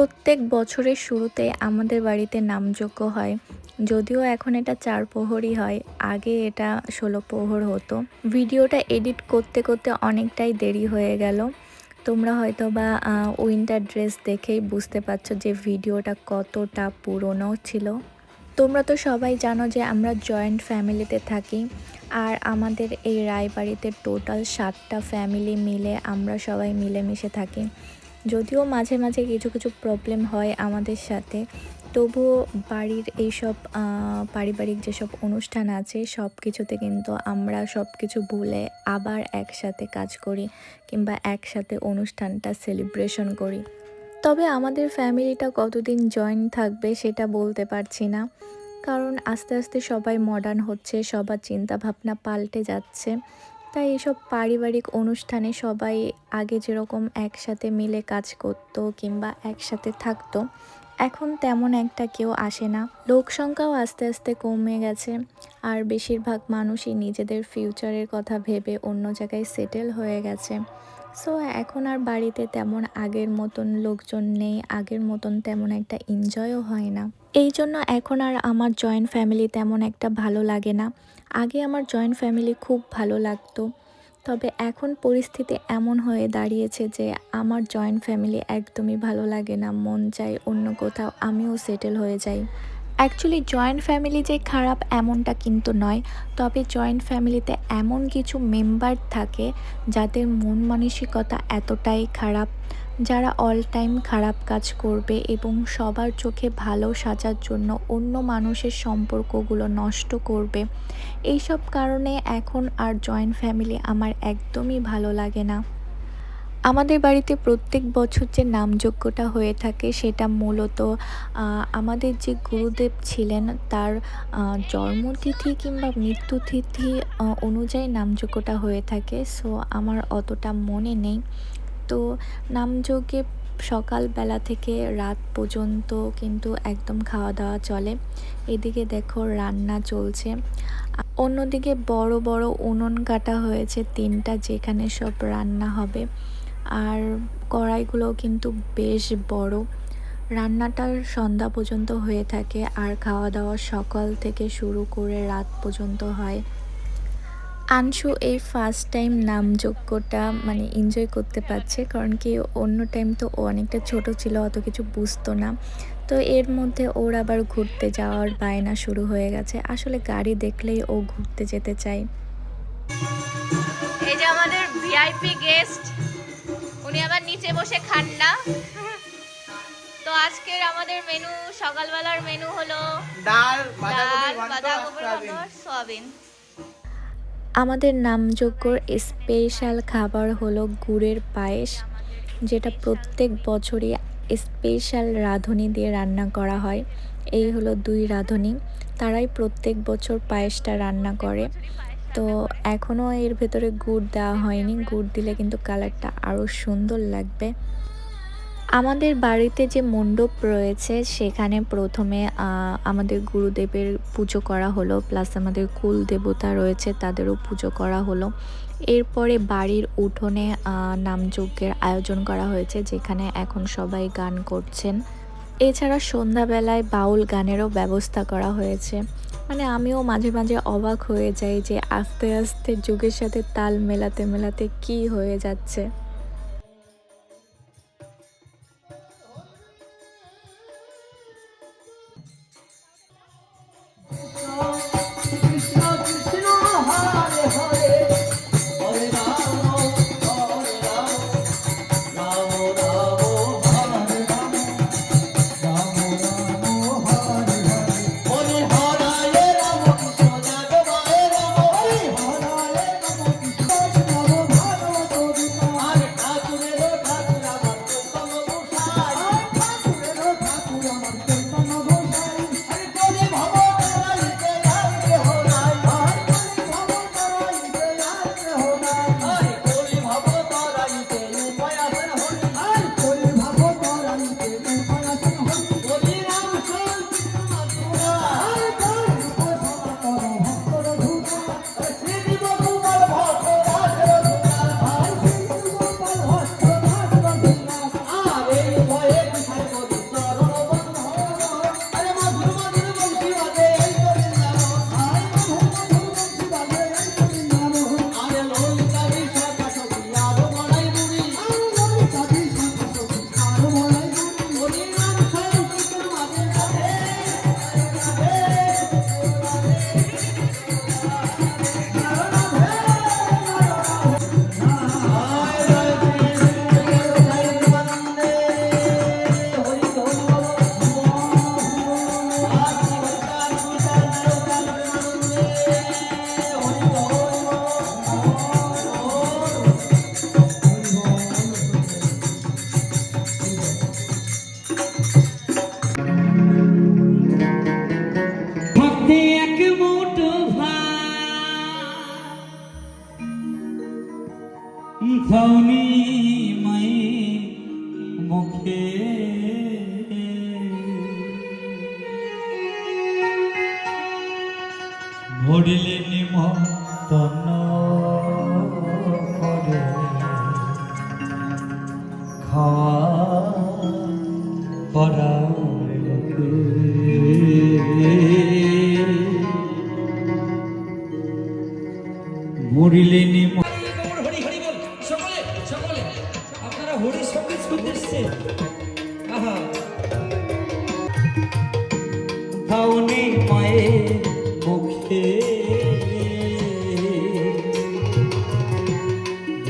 প্রত্যেক বছরের শুরুতে আমাদের বাড়িতে নামযজ্ঞ হয়। যদিও এখন এটা চার প্রহরই হয়, আগে এটা ষোলো প্রহর হতো। ভিডিওটা এডিট করতে করতে অনেকটাই দেরি হয়ে গেল। তোমরা হয়তো বা উইন্টার ড্রেস দেখেই বুঝতে পারছ যে ভিডিওটা কতটা পুরনো ছিল। তোমরা তো সবাই জানো যে আমরা জয়েন্ট ফ্যামিলিতে থাকি, আর আমাদের এই রায়বাড়িতে টোটাল সাতটা ফ্যামিলি মিলে আমরা সবাই মিলেমিশে থাকি। যদিও মাঝে মাঝে কিছু কিছু প্রবলেম হয় আমাদের সাথে, তবুও বাড়ির এইসব পারিবারিক যেসব অনুষ্ঠান আছে সব কিছুতে কিন্তু আমরা সব কিছু ভুলে আবার একসাথে কাজ করি কিংবা একসাথে অনুষ্ঠানটা সেলিব্রেশন করি। তবে আমাদের ফ্যামিলিটা কতদিন জয়েন থাকবে সেটা বলতে পারছি না। কারণ আস্তে আস্তে সবাই মডার্ন হচ্ছে, সবার চিন্তাভাবনা পাল্টে যাচ্ছে। তাই এসব পারিবারিক অনুষ্ঠানে সবাই আগে যেরকম একসাথে মিলে কাজ করত কিংবা একসাথে থাকতো, এখন তেমন একটা কেউ আসে না। লোক সংখ্যাও আস্তে আস্তে কমে গেছে আর বেশিরভাগ মানুষই নিজেদের ফিউচারের কথা ভেবে অন্য জায়গায় সেটেল হয়ে গেছে। সো এখন আর বাড়িতে তেমন আগের মতন লোকজন নেই, আগের মতন তেমন একটা এনজয়ও হয় না। এই জন্য এখন আর আমার জয়েন্ট ফ্যামিলি তেমন একটা ভালো লাগে না। আগে আমার জয়েন্ট ফ্যামিলি খুব ভালো লাগতো। তবে এখন পরিস্থিতি এমন হয়ে দাঁড়িয়েছে যে আমার জয়েন্ট ফ্যামিলি একদমই ভালো লাগে না। মন চাই অন্য কোথাও আমিও সেটেল হয়ে যাই। অ্যাকচুয়ালি জয়েন্ট ফ্যামিলি যে খারাপ এমনটা কিন্তু নয়। তবে জয়েন্ট ফ্যামিলিতে এমন কিছু মেম্বার থাকে যাদের মন মানসিকতা এতটাই খারাপ। যারা অল টাইম খারাপ কাজ করবে এবং সবার চোখে ভালো সাজার জন্য অন্য মানুষের সম্পর্কগুলো নষ্ট করবে, এইসব কারণে এখন আর জয়েন্ট ফ্যামিলি আমার একদমই ভালো লাগে না। আমাদের বাড়িতে প্রত্যেক বছর যে নামযজ্ঞটা হয়ে থাকে সেটা মূলত আমাদের যে গুরুদেব ছিলেন তার জন্মতিথি কিংবা মৃত্যুতিথি অনুযায়ী নামযজ্ঞটা হয়ে থাকে। সো আমার অতটা মনে নেই। তো নামযজ্ঞে সকালবেলা থেকে রাত পর্যন্ত কিন্তু একদম খাওয়া দাওয়া চলে। এদিকে দেখো রান্না চলছে। অন্যদিকে বড় বড় উনুন কাটা হয়েছে তিনটা যেখানে সব রান্না হবে। আর কড়াইগুলোও কিন্তু বেশ বড়। রান্নাটা সন্ধ্যা পর্যন্ত হয়ে থাকে আর খাওয়া দাওয়া সকাল থেকে শুরু করে রাত পর্যন্ত হয়। আনসু এই ফার্স্ট টাইম নামযজ্ঞটা মানে এনজয় করতে পারছে কারণ কি অন্য টাইম তো ও অনেকটা ছোট ছিল অত কিছু বুঝতো না। তো এর মধ্যে ওর আবার ঘুরতে যাওয়ার বায়না শুরু হয়ে গেছে। আসলে গাড়ি দেখলেই ও ঘুরতে যেতে চায়। এই যে আমাদের ভিআইপি গেস্ট উনি আবার নিচে বসে খান না। তো আজকের আমাদের মেনু সকালবেলার মেনু হলো ডাল বাঁধাকপি ঘন্ট সয়াবিন। আমাদের নামযজ্ঞর স্পেশাল খাবার হলো গুড়ের পায়েস, যেটা প্রত্যেক বছরই স্পেশাল রাঁধুনি দিয়ে রান্না করা হয়। এই হলো দুই রাঁধুনি, তারাই প্রত্যেক বছর পায়েসটা রান্না করে। তো এখনও এর ভেতরে গুড় দেওয়া হয়নি, গুড় দিলে কিন্তু কালারটা আরও সুন্দর লাগবে। আমাদের বাড়িতে যে মণ্ডপ রয়েছে, সেখানে প্রথমে আমাদের গুরুদেবের পুজো করা হলো প্লাস আমাদের কুল দেবতা রয়েছে, তাদেরও পুজো করা হলো। এরপরে বাড়ির উঠোনে নামযজ্ঞের আয়োজন করা হয়েছে, যেখানে এখন সবাই গান করছেন। এছাড়া সন্ধ্যাবেলায় বাউল গানেরও ব্যবস্থা করা হয়েছে। মানে আমিও মাঝে মাঝে অবাক হয়ে যাই যে আস্তে আস্তে যুগের সাথে তাল মেলাতে মেলাতে কি হয়ে যাচ্ছে।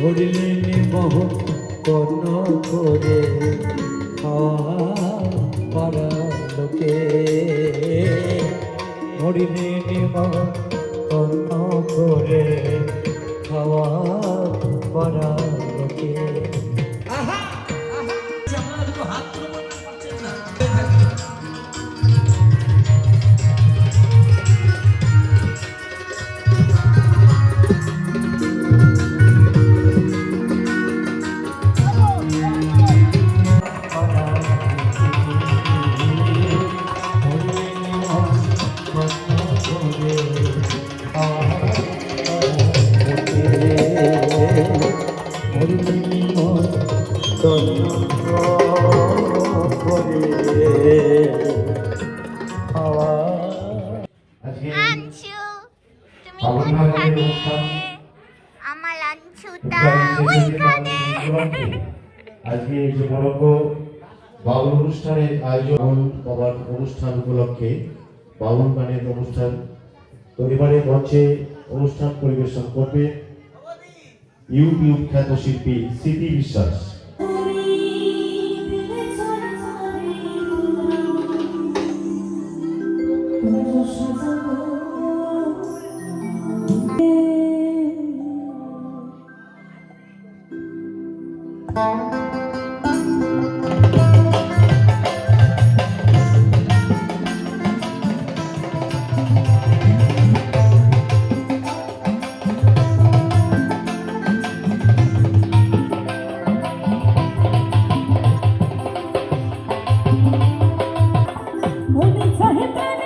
ধরলেন মহ কর্ণ করে। পারা লোকে। ধরলেন মহ আজকে এই বাউল অনুষ্ঠানের আয়োজন কবার অনুষ্ঠান উপলক্ষে বাউল গানের অনুষ্ঠান। তো এবারে মঞ্চে অনুষ্ঠান পরিবেশন করবে ইউটিউব খ্যাত শিল্পী সিটি বিশ্বাস to hit that.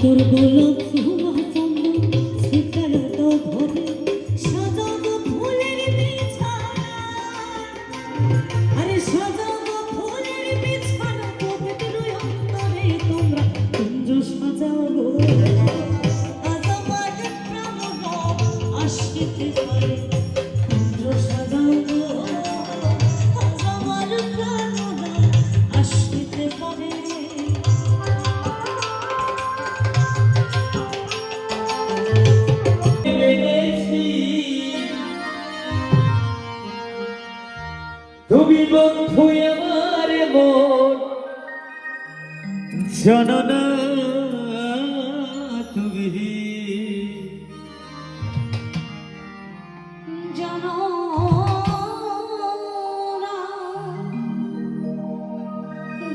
por tu luz. জানো না তুমি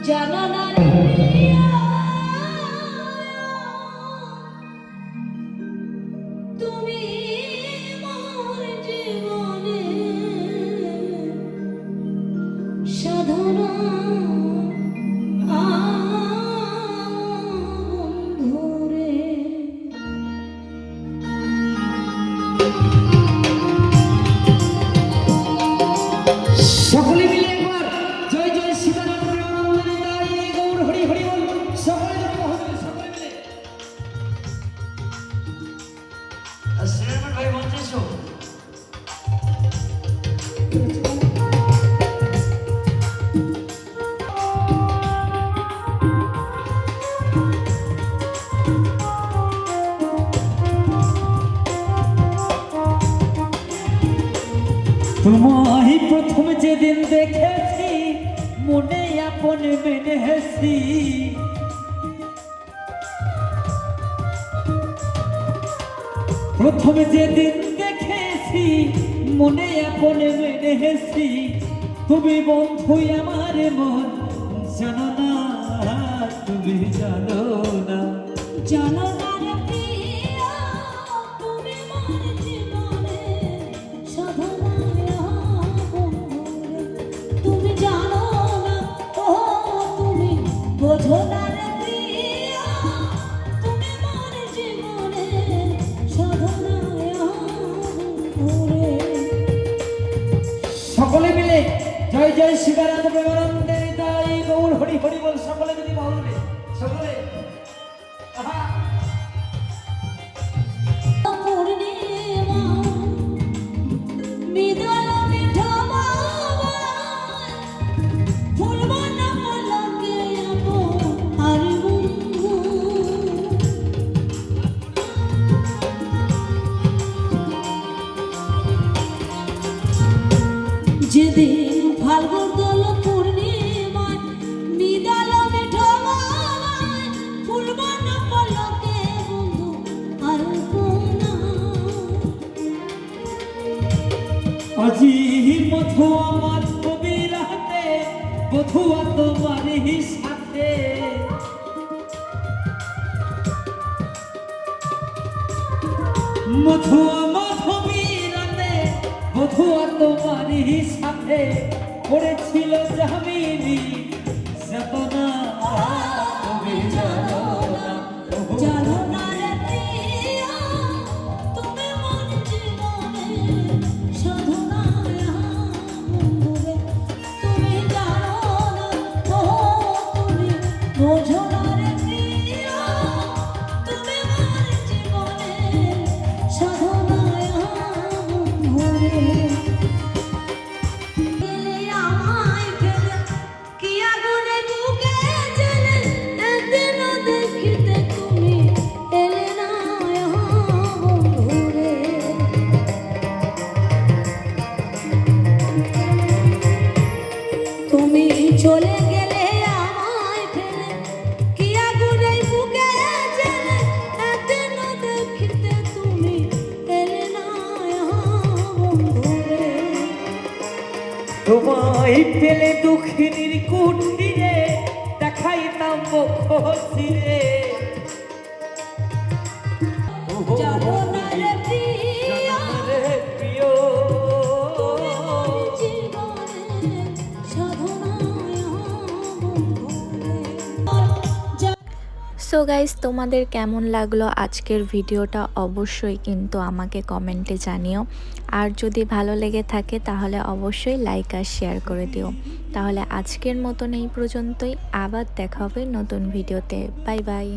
জানো না মনে আপন মেনে হেসি। প্রথম যেদিন দেখেছি, মনে আপন মেনে হেসি। তুমি বন্ধু, আমার মন জানো না, তুমি জানো না জানো না। অজির মথু আমার কবির হাতে বথুয়া তোমার সাথে। মথুয়া মাধবীর হাতে বথুয়া তোমার সাথে, পড়েছিল জামিনী সো গাইজ তোমাদের কেমন লাগল আজকের ভিডিওটা? অবশ্যই কিন্তু আমাকে কমেন্টে জানিও। আর যদি ভালো লেগে থাকে, তাহলে অবশ্যই লাইক আর শেয়ার করে দিও। তাহলে আজকের মতন এই পর্যন্তই। আবার দেখা হবে নতুন ভিডিওতে। Bye bye